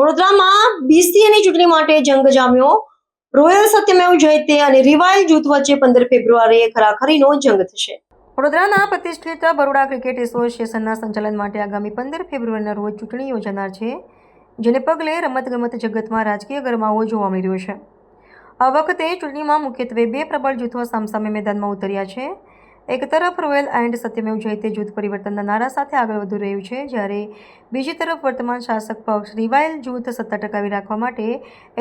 વડોદરામાં બીસીએની ચૂંટણી માટે જંગ જામ્યો. રોયલ સત્યમેવ જયતે અને રિવાઇલ જૂથ વચ્ચે પંદર ફેબ્રુઆરીએ ખરાખરીનો જંગ થશે. વડોદરાના પ્રતિષ્ઠિત બરોડા ક્રિકેટ એસોસિએશનના સંચાલન માટે આગામી પંદર ફેબ્રુઆરીના રોજ ચૂંટણી યોજાનાર છે, જેને પગલે રમતગમત જગતમાં રાજકીય ગરમાવો જોવા મળી રહ્યો છે. આ વખતે ચૂંટણીમાં મુખ્યત્વે બે પ્રબળ જૂથો સામસામે મેદાનમાં ઉતર્યા છે એક તરફ રોયલ એન્ડ સત્યમેવ જયતે જૂથ પરિવર્તનના નારા સાથે આગળ વધી રહ્યું છે, જ્યારે બીજી તરફ વર્તમાન શાસક પક્ષ રિવાઇલ જૂથ સત્તા ટકાવી રાખવા માટે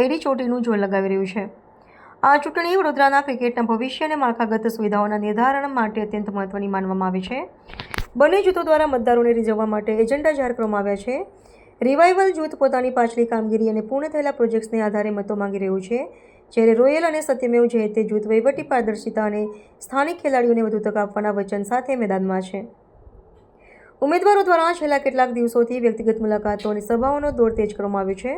એડી ચોટીનું જોર લગાવી રહ્યું છે. આ ચૂંટણી વડોદરાના ક્રિકેટના ભવિષ્ય અને માળખાગત સુવિધાઓના નિર્ધારણ માટે અત્યંત મહત્વની માનવામાં આવે છે. બંને જૂથો દ્વારા મતદારોને રીઝવવા માટે એજન્ડા જાહેર કરવામાં આવ્યા છે. રિવાઇવલ જૂથ પોતાની પાછલી કામગીરી અને પૂર્ણ થયેલા પ્રોજેક્ટ્સને આધારે મતો માંગી રહ્યું છે. જ્યારે રોયલ અને સત્યમેવ જયતે જૂથ વહીવટી પારદર્શિતા અને સ્થાનિક ખેલાડીઓને વધુ તક આપવાના વચન સાથે મેદાનમાં છે. ઉમેદવારો દ્વારા છેલ્લા કેટલાક દિવસોથી વ્યક્તિગત મુલાકાતો અને સભાઓનો દોર તેજ કરવામાં આવ્યો છે.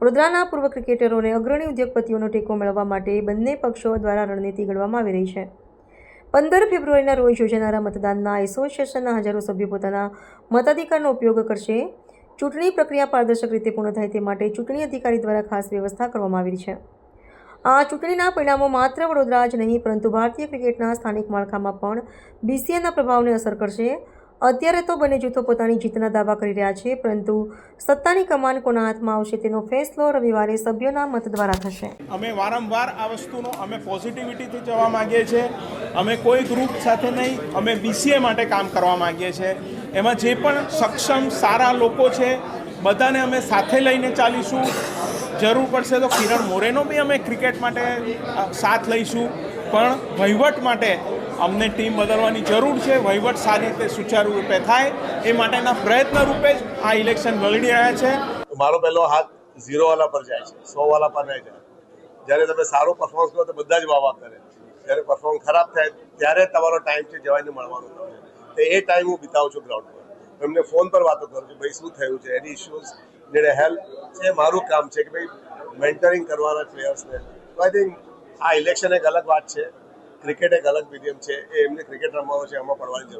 વડોદરાના પૂર્વ ક્રિકેટરો અને અગ્રણી ઉદ્યોગપતિઓનો ટેકો મેળવવા માટે બંને પક્ષો દ્વારા રણનીતિ ઘડવામાં આવી રહી છે. પંદર ફેબ્રુઆરીના રોજ યોજાનારા મતદાનના એસોસિએશનના હજારો સભ્યો પોતાના મતાધિકારનો ઉપયોગ કરશે. ચૂંટણી પ્રક્રિયા પારદર્શક રીતે પૂર્ણ થાય તે માટે ચૂંટણી અધિકારી દ્વારા ખાસ વ્યવસ્થા કરવામાં આવી છે. આ ચૂંટણીના પરિણામો માત્ર વડોદરા જ નહીં, પરંતુ ભારતીય ક્રિકેટના સ્થાનિક માળખામાં પણ બીસીએના પ્રભાવને અસર કરશે. અત્યારે તો બંને જૂથો પોતાની જીતના દાવા કરી રહ્યા છે, પરંતુ સત્તાની કમાન કોના હાથમાં આવશે તેનો ફેસલો રવિવારે સભ્યોના મત દ્વારા થશે. અમે વારંવાર આ વસ્તુનો, અમે પોઝિટિવિટીથી જવા માંગીએ છીએ. અમે કોઈ ગ્રુપ સાથે નહીં, અમે બીસીએ માટે કામ કરવા માંગીએ છીએ. એમાં જે પણ સક્ષમ, સારા લોકો છે, બધાને અમે સાથે લઈને ચાલીશું. જરૂર પડશે તો કિરણ મોરેનો બી અમે ક્રિકેટ માટે સાથ લઈશું. પણ વહીવટ માટે અમને ટીમ બદલવાની જરૂર છે. વહીવટ સારી રીતે સુચારુ રૂપે થાય. એ માટેના પ્રયત્ન રૂપે જ આ ઇલેક્શન લડી રહ્યા છે. મારો પહેલો હાથ ઝીરો વાલા પર જાય છે. સો વાલા પર નહીં જાય. જ્યારે તમે સારો પરફોર્મન્સ કરો તો બધા જ વાવા કરે. જ્યારે પરફોર્મન્સ ખરાબ થાય, ત્યારે તમારો ટાઈમ છે જવાઈને મળવાનું તમને. એ ટાઈમ હું બિતાવું છું ગ્રાઉન્ડ પર એમને ફોન પર વાતો કરું છું, ભાઈ, શું થયું છે? એની ઇશ્યુઝ જેને હેલ્પ છે, મારું કામ છે કે ભાઈ મેન્ટરિંગ કરવાના પ્લેયર્સને તો આઈ થિંક આ ઇલેક્શન એક અલગ વાત છે. ક્રિકેટ એક અલગ મીડિયમ છે. એ એમને ક્રિકેટ રમવાનો છે, એમાં પડવાની જરૂર